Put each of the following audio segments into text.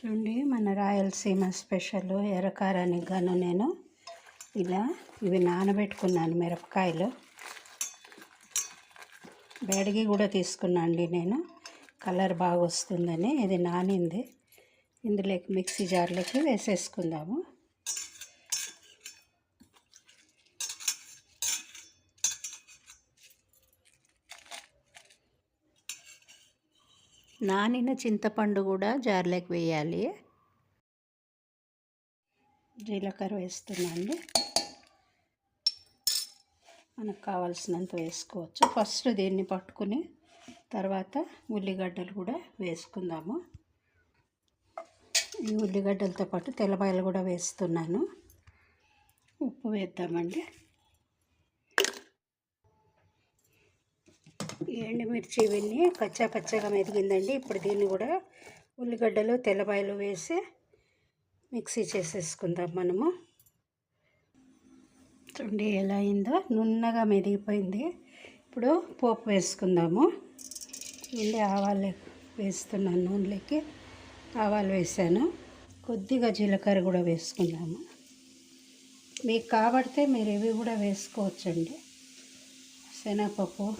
చూడండి మన రాయలసీమ స్పెషల్ ఎర్రకారానికి గాను నేను ఇలా ఇవి నానబెట్టుకున్నాను మిరపకాయలు. బేడగి కూడా తీసుకున్నాండి నేను. కలర్ బాగా వస్తుందని ఇది నానింది. ఇందులోకి మిక్సీ జార్లోకి వేసేసుకుందాము. నానిన చింతపండు కూడా జార్లోకి వేయాలి. జీలకర్ర వేస్తున్నాండి మనకు కావాల్సినంత వేసుకోవచ్చు. ఫస్ట్ దీన్ని పట్టుకుని తర్వాత ఉల్లిగడ్డలు కూడా వేసుకుందాము. ఈ ఉల్లిగడ్డలతో పాటు తెల్లబాయలు కూడా వేస్తున్నాను. ఉప్పు వేద్దామండి. ఎండుమిర్చి ఇవన్నీ కచ్చా పచ్చగా మెదిగిందండి. ఇప్పుడు దీన్ని కూడా ఉల్లిగడ్డలు తెల్లబాయలు వేసి మిక్సీ చేసేసుకుందాం మనము. చూడండి ఎలా అయిందో. నున్నగా మెదిగిపోయింది. ఇప్పుడు పోపు వేసుకుందాము. వెళ్ళి ఆవాలు వేస్తున్నాను నూనెలోకి. ఆవాలు వేసాను. కొద్దిగా జీలకర్ర కూడా వేసుకుందాము. మీకు కాబడితే మీరు ఇవి కూడా వేసుకోవచ్చండి. శనగపప్పు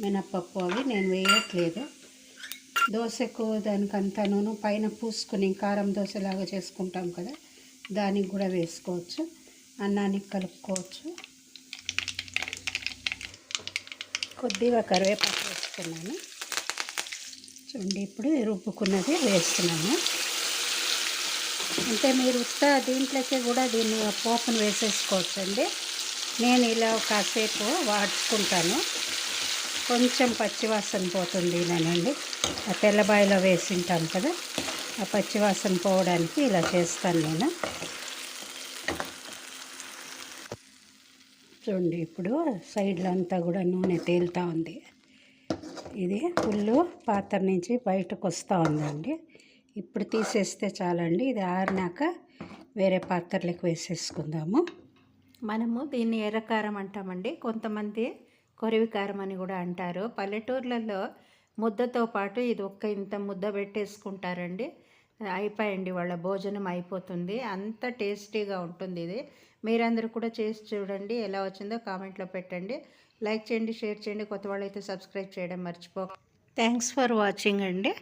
మినప్పప్పు అవి నేను వేయట్లేదు. దోశకు దానికి పైన పూసుకుని కారం దోశలాగా చేసుకుంటాం కదా దానికి కూడా వేసుకోవచ్చు. అన్నానికి కలుపుకోవచ్చు. కొద్దిగా కరివేపాకు వేసుకున్నాను. చూడండి ఇప్పుడు రుబ్బుకున్నది వేస్తున్నాను. అంటే మీరు ఉత్త దీంట్లోకి కూడా దీన్ని పోపును వేసేసుకోవచ్చండి. నేను ఇలా కాసేపు వాడుకుంటాను. కొంచెం పచ్చివాసన పోతుంది నేనండి. ఆ తెల్లబాయిలో వేసింటాం కదా ఆ పచ్చివాసన పోవడానికి ఇలా చేస్తాను నేను. చూడండి ఇప్పుడు సైడ్లో అంతా కూడా నూనె తేలుతూ ఉంది. ఇది పుల్లు పాత్ర నుంచి బయటకు వస్తూ ఉందండి. ఇప్పుడు తీసేస్తే చాలండి. ఇది ఆరినాక వేరే పాత్రలకు వేసేసుకుందాము. మనము దీన్ని ఎర్రకారం అంటామండి. కొంతమంది కొరివికారం అని కూడా అంటారు. పల్లెటూర్లలో ముద్దతో పాటు ఇది ఒక్క ఇంత ముద్ద పెట్టేసుకుంటారండి. అయిపోయండి వాళ్ళ భోజనం అయిపోతుంది. అంత టేస్టీగా ఉంటుంది ఇది. మీరందరూ కూడా చేసి చూడండి ఎలా వచ్చిందో కామెంట్లో పెట్టండి. లైక్ చేయండి షేర్ చేయండి. కొత్త వాళ్ళైతే సబ్స్క్రైబ్ చేయడం మర్చిపో థ్యాంక్స్ ఫర్ వాచింగ్ అండి.